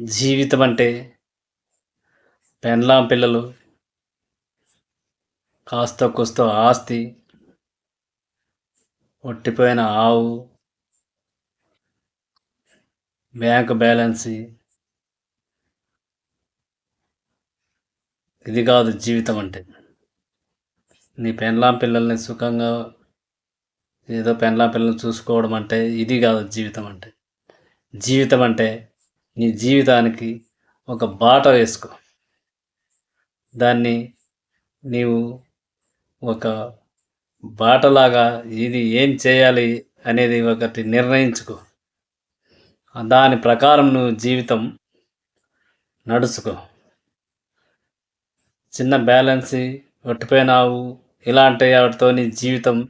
జీవితం అంటే పెండ్లాం పిల్లలు కాస్త కూస్తో ఆస్తి ఒట్టిపోయిన ఆవు బ్యాంక్ బ్యాలెన్స్. ఇది కాదు జీవితం అంటే. నీ పెండ్లాం పిల్లల్ని సుఖంగా ఏదో పెండ్లాం పిల్లల్ని చూసుకోవడం అంటే ఇది కాదు జీవితం అంటే. జీవితం అంటే నీ జీవితానికి ఒక బాట వేసుకో. దాన్ని నీవు ఒక బాటలాగా ఇది ఏం చేయాలి అనేది ఒకటి నిర్ణయించుకో. దాని ప్రకారం నువ్వు జీవితం నడుచుకో. చిన్న బ్యాలెన్స్ ఒట్టిపోయినావు. ఇలాంటి వాటితో నీ జీవితం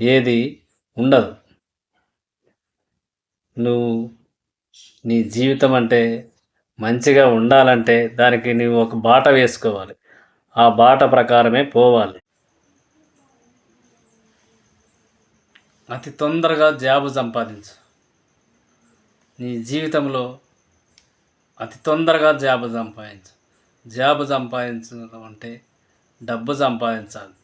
ఏది ఉండదు. నువ్వు నీ జీవితం అంటే మంచిగా ఉండాలంటే దానికి నువ్వు ఒక బాట వేసుకోవాలి. ఆ బాట ప్రకారమే పోవాలి. అతి తొందరగా జాబు సంపాదించు. నీ జీవితంలో అతి తొందరగా జాబు సంపాదించు. జాబు సంపాదించడం అంటే డబ్బు సంపాదించాలి.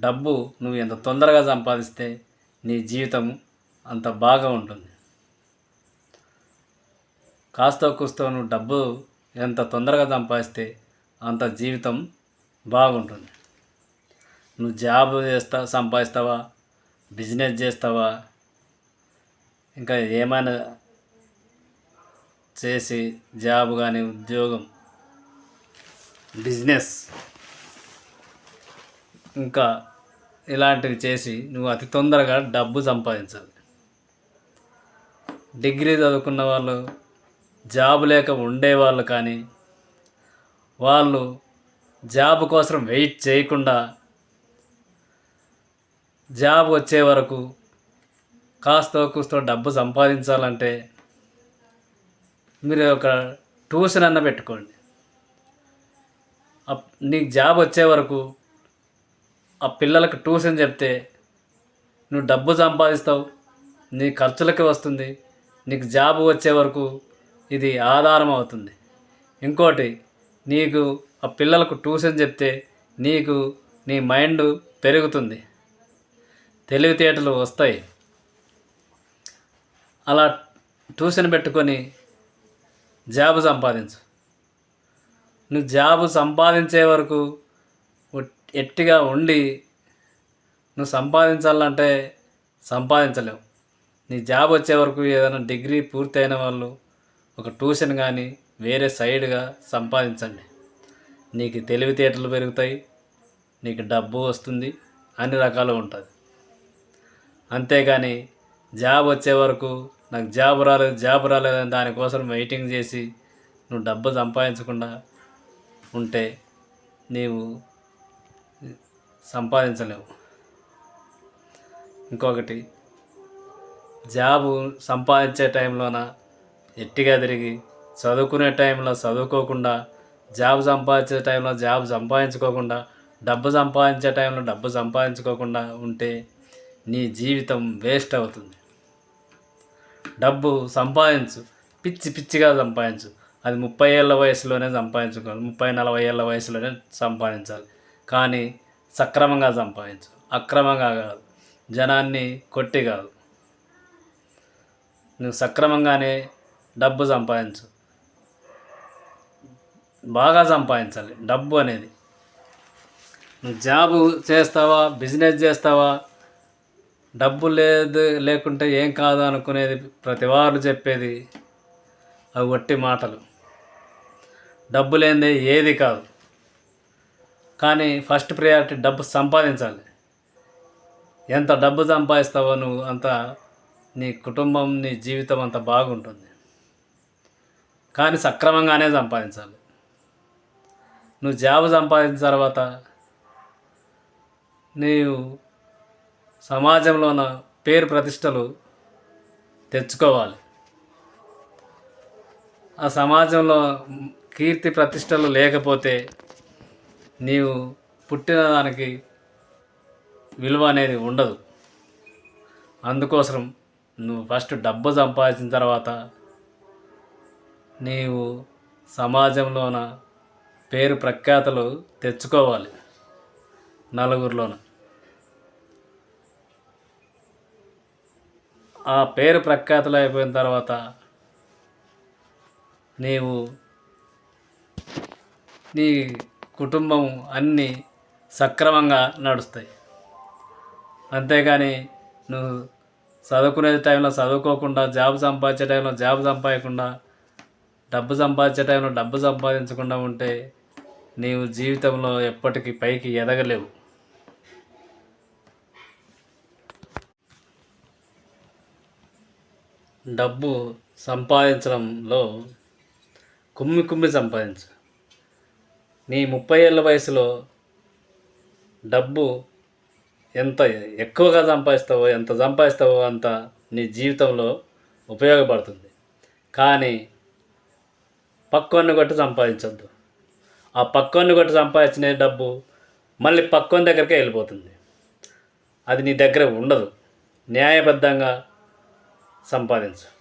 డబ్బు నువ్వు ఎంత తొందరగా సంపాదిస్తే నీ జీవితం అంత బాగా ఉంటుంది. కాస్త కూస్తో నువ్వు డబ్బు ఎంత తొందరగా సంపాదిస్తే అంత జీవితం బాగుంటుంది. నువ్వు జాబ్ చేస్తా సంపాదిస్తావా? బిజినెస్ చేస్తావా? ఇంకా ఏమైనా చేసి జాబ్ కానీ ఉద్యోగం బిజినెస్ ఇంకా ఇలాంటివి చేసి నువ్వు అతి తొందరగా డబ్బు సంపాదించాలి. డిగ్రీ చదువుకున్న వాళ్ళు జాబ్ లేక ఉండేవాళ్ళు కానీ వాళ్ళు జాబ్ కోసం వెయిట్ చేయకుండా జాబ్ వచ్చే వరకు కాస్త కూస్తో డబ్బు సంపాదించాలంటే మీరు ఒక ట్యూషన్ అన్న పెట్టుకోండి. నీకు జాబ్ వచ్చే వరకు ఆ పిల్లలకు ట్యూషన్ చెప్తే నువ్వు డబ్బు సంపాదిస్తావు నీ ఖర్చులకి వస్తుంది నీకు జాబ్ వచ్చే వరకు ఇది ఆధారం అవుతుంది ఇంకోటి నీకు ఆ పిల్లలకు ట్యూషన్ చెప్తే నీకు నీ మైండ్ పెరుగుతుంది. తెలివితేటలు వస్తాయి. అలా ట్యూషన్ పెట్టుకొని జాబ్ సంపాదించు. నువ్వు జాబ్ సంపాదించే వరకు ఎట్టిగా ఉండి నువ్వు సంపాదించాలంటే సంపాదించలేవు. నీ జాబ్ వచ్చే వరకు ఏదైనా డిగ్రీ పూర్తయిన వాళ్ళు ఒక ట్యూషన్ కానీ వేరే సైడ్గా సంపాదించండి. నీకు తెలివితేటలు పెరుగుతాయి నీకు డబ్బు వస్తుంది అన్ని రకాలు ఉంటుంది అంతేగాని జాబ్ వచ్చే వరకు నాకు జాబ్ రాలేదు జాబ్ రాలేదని దానికోసం వెయిటింగ్ చేసి నువ్వు డబ్బు సంపాదించకుండా ఉంటే నీవు సంపాదించలేవు. ఇంకొకటి జాబు సంపాదించే టైంలోన ఎట్టిగా తిరిగి చదువుకునే టైంలో చదువుకోకుండా జాబ్ సంపాదించే టైంలో జాబ్ సంపాదించుకోకుండా డబ్బు సంపాదించే టైంలో డబ్బు సంపాదించుకోకుండా ఉంటే నీ జీవితం వేస్ట్ అవుతుంది. డబ్బు సంపాదించు పిచ్చి పిచ్చిగా సంపాదించు. అది ముప్పై ఏళ్ళ వయసులోనే సంపాదించుకోవాలి ముప్పై నలభై ఏళ్ళ వయసులోనే సంపాదించాలి. కానీ సక్రమంగా సంపాదించు అక్రమంగా కాదు జనాన్ని కొట్టి కాదు. నువ్వు సక్రమంగానే డబ్బు సంపాదించు. బాగా సంపాదించాలి. డబ్బు అనేది. నువ్వు జాబు చేస్తావా? బిజినెస్ చేస్తావా? డబ్బు లేదు లేకుంటే ఏం కాదు అనుకునేది ప్రతి వారు చెప్పేది. అవి వట్టి మాటలు. డబ్బు లేనిదే ఏది కాదు. కానీ ఫస్ట్ ప్రయారిటీ డబ్బు సంపాదించాలి. ఎంత డబ్బు సంపాదిస్తావో నువ్వు అంత నీ కుటుంబం నీ జీవితం అంత బాగుంటుంది. కానీ సక్రమంగానే సంపాదించాలి. నువ్వు జాబ్ సంపాదించిన తర్వాత నీవు సమాజంలోన పేరు ప్రతిష్టలు తెచ్చుకోవాలి. ఆ సమాజంలో కీర్తి ప్రతిష్టలు లేకపోతే నీవు పుట్టిన దానికి విలువ అనేది ఉండదు. అందుకోసం నువ్వు ఫస్ట్ డబ్బు సంపాదించిన తర్వాత నీవు సమాజంలోన పేరు ప్రఖ్యాతలు తెచ్చుకోవాలి నలుగురిలోన. ఆ పేరు ప్రఖ్యాతలు అయిపోయిన తర్వాత నీవు నీ కుటుంబం అన్నీ సక్రమంగా నడుస్తాయి. అంతేగాని నువ్వు చదువుకునే టైంలో చదువుకోకుండా జాబ్ సంపాదించే టైంలో జాబ్ సంపాదకుండా డబ్బు సంపాదించే టైంలో డబ్బు సంపాదించకుండా ఉంటే నీవు జీవితంలో ఎప్పటికీ పైకి ఎదగలేవు. డబ్బు సంపాదించడంలో కుమ్మి కుమ్మి సంపాదించు. నీ ముప్పై ఏళ్ళ వయసులో డబ్బు ఎంత ఎక్కువగా సంపాదిస్తావో ఎంత సంపాదిస్తావో అంత నీ జీవితంలో ఉపయోగపడుతుంది. కానీ పక్కోన్ని కొట్టి సంపాదించొద్దు. ఆ పక్కోన్ని కొట్టి సంపాదించిన డబ్బు మళ్ళీ పక్కోని దగ్గరికే వెళ్ళిపోతుంది. అది నీ దగ్గర ఉండదు. న్యాయబద్ధంగా సంపాదించు.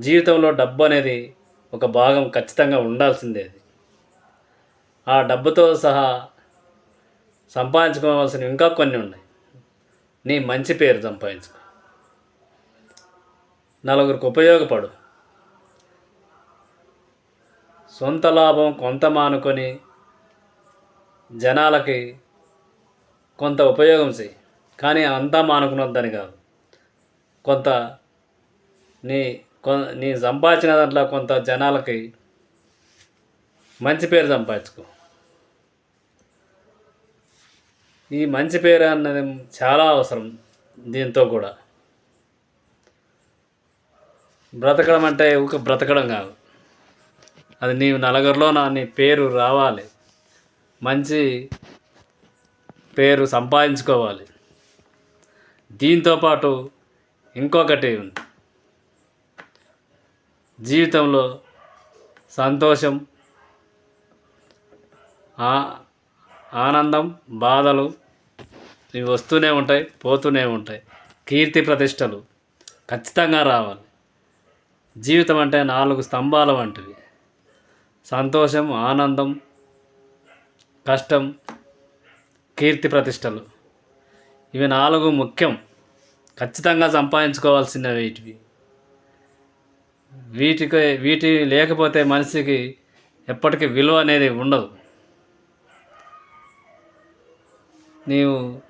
జీవితంలో డబ్బు అనేది ఒక భాగం ఖచ్చితంగా ఉండాల్సిందే అది. ఆ డబ్బుతో సహా సంపాదించుకోవాల్సినవి ఇంకా కొన్ని ఉన్నాయి. నీ మంచి పేరు సంపాదించుకో. నలుగురికి ఉపయోగపడు. సొంత లాభం కొంత మానుకొని జనాలకి కొంత ఉపయోగం చేయి కానీ అంతా మానుకున్నదని కాదు. కొంత నీ కొ నీ సంపాదించిన దాంట్లో కొంత జనాలకి మంచి పేరు సంపాదించుకో. ఈ మంచి పేరు అన్నది చాలా అవసరం దీంతో కూడా. బ్రతకడం అంటే ఒక బ్రతకడం కాదు. అది నీవు నలుగురిలో నా నీ పేరు రావాలి. మంచి పేరు సంపాదించుకోవాలి. దీంతో పాటు ఇంకొకటి ఉంది. జీవితంలో సంతోషం ఆ- ఆనందం బాధలు ఇవి వస్తూనే ఉంటాయి పోతూనే ఉంటాయి. కీర్తి ప్రతిష్టలు ఖచ్చితంగా రావాలి. జీవితం అంటే నాలుగు స్తంభాల వంటివి. సంతోషం ఆనందం కష్టం కీర్తి ప్రతిష్టలు. ఇవి నాలుగు ముఖ్యం. ఖచ్చితంగా సంపాదించుకోవాల్సినవి వీటివి. వీటికి వీటి లేకపోతే మనిషికి ఎప్పటికీ విలువ అనేది ఉండదు. నీవు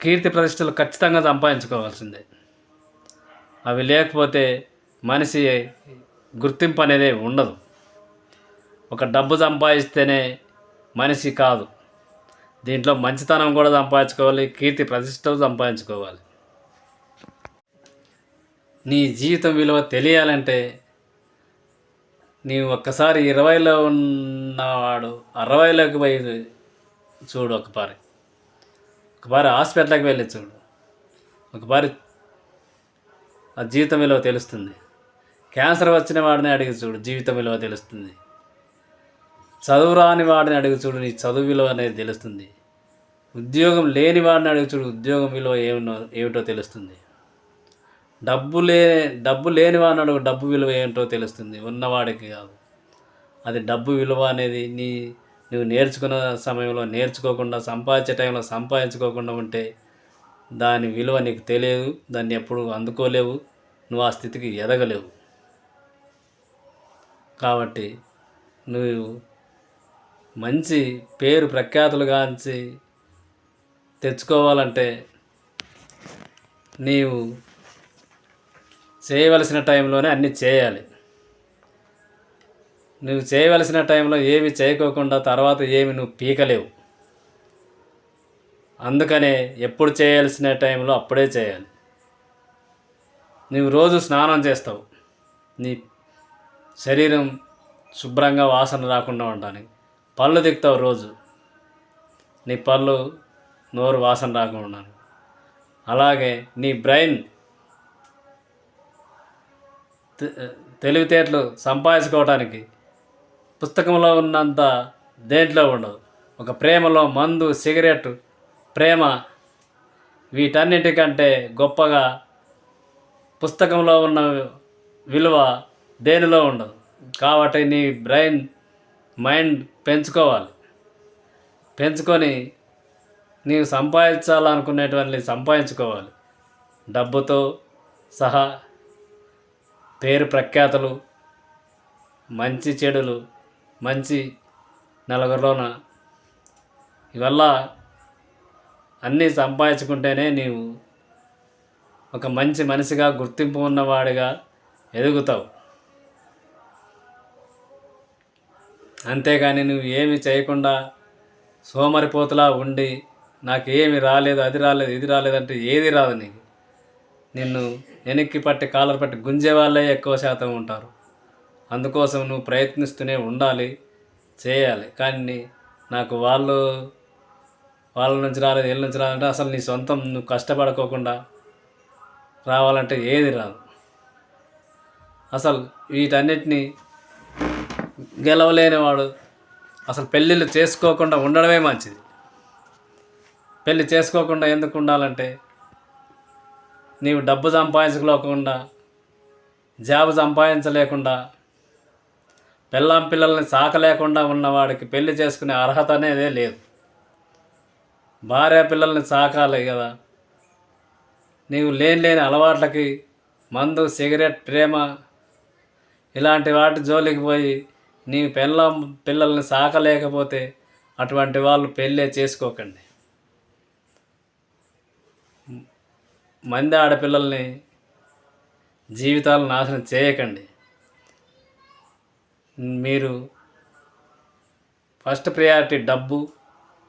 కీర్తి ప్రతిష్టలు ఖచ్చితంగా సంపాదించుకోవాల్సిందే. అవి లేకపోతే మనిషి గుర్తింపు అనేది ఉండదు. ఒక డబ్బు సంపాదిస్తేనే మనిషి కాదు. దీంట్లో మంచితనం కూడా సంపాదించుకోవాలి కీర్తి ప్రతిష్టలు సంపాదించుకోవాలి. నీ జీవితం విలువ తెలియాలంటే నీవు ఒక్కసారి ఇరవైలో ఉన్నవాడు అరవైలోకి పోయి చూడు ఒకపారి. ఒకపారి హాస్పిటల్కి వెళ్ళి చూడు. ఒకపారి ఆ జీవితం విలువ తెలుస్తుంది. క్యాన్సర్ వచ్చిన వాడిని అడిగి చూడు జీవితం విలువ తెలుస్తుంది. చదువు రాని వాడిని అడిగి చూడు నీ చదువు విలువ అనేది తెలుస్తుంది. ఉద్యోగం లేని వాడిని అడిగి చూడు ఉద్యోగం విలువ ఏమో ఏమిటో తెలుస్తుంది. డబ్బు లే డబ్బు లేని వాడిని అడుగు డబ్బు విలువ ఏంటో తెలుస్తుంది. ఉన్నవాడికి కాదు. అది డబ్బు విలువ అనేది నీ నువ్వు నేర్చుకున్న సమయంలో నేర్చుకోకుండా సంపాదించే టైంలో సంపాదించుకోకుండా ఉంటే దాని విలువ నీకు తెలియదు దాన్ని ఎప్పుడు అందుకోలేవు నువ్వు ఆ స్థితికి ఎదగలేవు. కాబట్టి నువ్వు మంచి పేరు ప్రఖ్యాతులుగాంచి తెచ్చుకోవాలంటే నీవు చేయవలసిన టైంలోనే అన్నీ చేయాలి. నువ్వు చేయవలసిన టైంలో ఏమి చేయకోకుండా తర్వాత ఏమి నువ్వు పీకలేవు. అందుకనే ఎప్పుడు చేయాల్సిన టైంలో అప్పుడే చేయాలి. నువ్వు రోజు స్నానం చేస్తావు. నీ శరీరం శుభ్రంగా వాసన రాకుండా ఉండడానికి. పళ్ళు తిక్తావు రోజు. నీ పళ్ళు నోరు వాసన రాకుండా అలాగే నీ బ్రెయిన్ తెలివితేటలు సంపాదించుకోవడానికి పుస్తకంలో ఉన్నంత దేంట్లో ఉండదు. ఒక ప్రేమలో మందు సిగరెట్ ప్రేమ వీటన్నిటికంటే గొప్పగా పుస్తకంలో ఉన్న విలువ దేనిలో ఉండదు. కాబట్టి నీ బ్రెయిన్ మైండ్ పెంచుకోవాలి. పెంచుకొని నీవు సంపాదించాలనుకునేటువంటి సంపాదించుకోవాలి. డబ్బుతో సహా పేరు ప్రఖ్యాతలు మంచి చెడులు మంచి నలుగురిలోన ఇవల్ల అన్నీ సంపాదించుకుంటేనే నీవు ఒక మంచి మనిషిగా గుర్తింపు ఉన్నవాడిగా ఎదుగుతావు. అంతేగాని నువ్వు ఏమి చేయకుండా సోమరిపోతులా ఉండి నాకు ఏమి రాలేదు అది రాలేదు ఇది రాలేదంటే ఏది రాదు నీకు. నిన్ను వెనక్కి పట్టి కాలర్ పట్టి గుంజే వాళ్ళే ఎక్కువ శాతం ఉంటారు. అందుకోసం నువ్వు ప్రయత్నిస్తూనే ఉండాలి చేయాలి. కానీ నాకు వాళ్ళు వాళ్ళ నుంచి రాలేదు వీళ్ళ నుంచి రాలంటే అసలు నీ సొంతం నువ్వు కష్టపడుకోకుండా రావాలంటే ఏది రాదు. అసలు వీటన్నిటిని గెలవలేనివాడు అసలు పెళ్ళిళ్ళు చేసుకోకుండా ఉండడమే మంచిది. పెళ్ళి చేసుకోకుండా ఎందుకు ఉండాలంటే నీవు డబ్బు సంపాదించుకోకుండా జాబ్ సంపాదించలేకుండా పిల్లం పిల్లల్ని సాకలేకుండా ఉన్నవాడికి పెళ్ళి చేసుకునే అర్హత అనేదే లేదు. భార్య పిల్లల్ని సాకాలి కదా. నీవు లేని లేని అలవాట్లకి మందు సిగరెట్ ప్రేమ ఇలాంటి వాటి జోలికి పోయి నీ పిల్ల పిల్లల్ని సాకలేకపోతే అటువంటి వాళ్ళు పెళ్ళే చేసుకోకండి. మంది ఆడపిల్లల్ని జీవితాలు నాశనం చేయకండి. మీరు ఫస్ట్ ప్రయారిటీ డబ్బు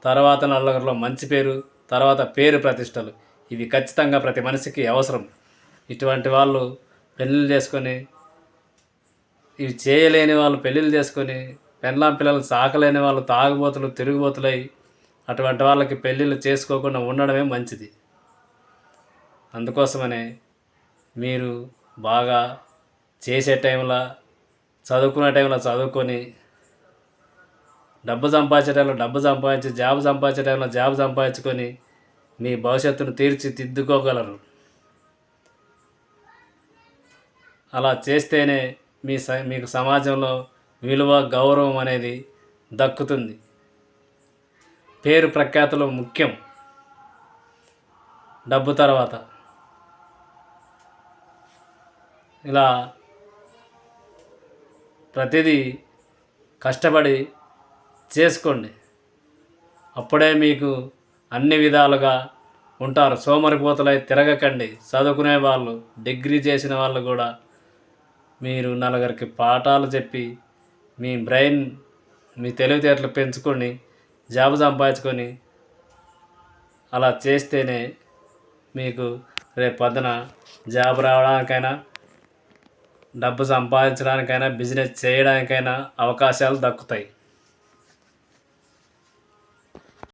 తర్వాత నల్లగరిలో మంచి పేరు తర్వాత పేరు ప్రతిష్టలు. ఇవి ఖచ్చితంగా ప్రతి మనిషికి అవసరం. ఇటువంటి వాళ్ళు పెళ్ళిళ్ళు చేసుకొని ఇవి చేయలేని వాళ్ళు పెళ్ళిళ్ళు చేసుకొని పెళ్ళాం పిల్లలు సాకలేని వాళ్ళు తాగుబోతులు తిరుగుబోతులై అటువంటి వాళ్ళకి పెళ్ళిళ్ళు చేసుకోకుండా ఉండడమే మంచిది. అందుకోసమనే మీరు బాగా చేసే టైంలో చదువుకునే టైంలో చదువుకొని డబ్బు సంపాదించే టైంలో డబ్బు సంపాదించి జాబ్ సంపాదించే టైంలో జాబ్ సంపాదించుకొని మీ భవిష్యత్తును తీర్చిదిద్దుకోగలరు. అలా చేస్తేనే మీ స మీకు సమాజంలో విలువ గౌరవం అనేది దక్కుతుంది. పేరు ప్రఖ్యాతులు ముఖ్యం. డబ్బు తర్వాత. ఇలా ప్రతిదీ కష్టపడి చేసుకోండి. అప్పుడే మీకు అన్ని విధాలుగా ఉంటారు. సోమరిపోతలై తిరగకండి. చదువుకునే వాళ్ళు డిగ్రీ చేసిన వాళ్ళు కూడా మీరు నలుగురికి పాఠాలు చెప్పి మీ బ్రెయిన్ మీ తెలివితేటలు పెంచుకొని జాబ్ సంపాదించుకొని అలా చేస్తేనే మీకు రేపు పొద్దున జాబ్ రావడానికైనా డబ్బు సంపాదించడానికైనా బిజినెస్ చేయడానికైనా అవకాశాలు దక్కుతాయి.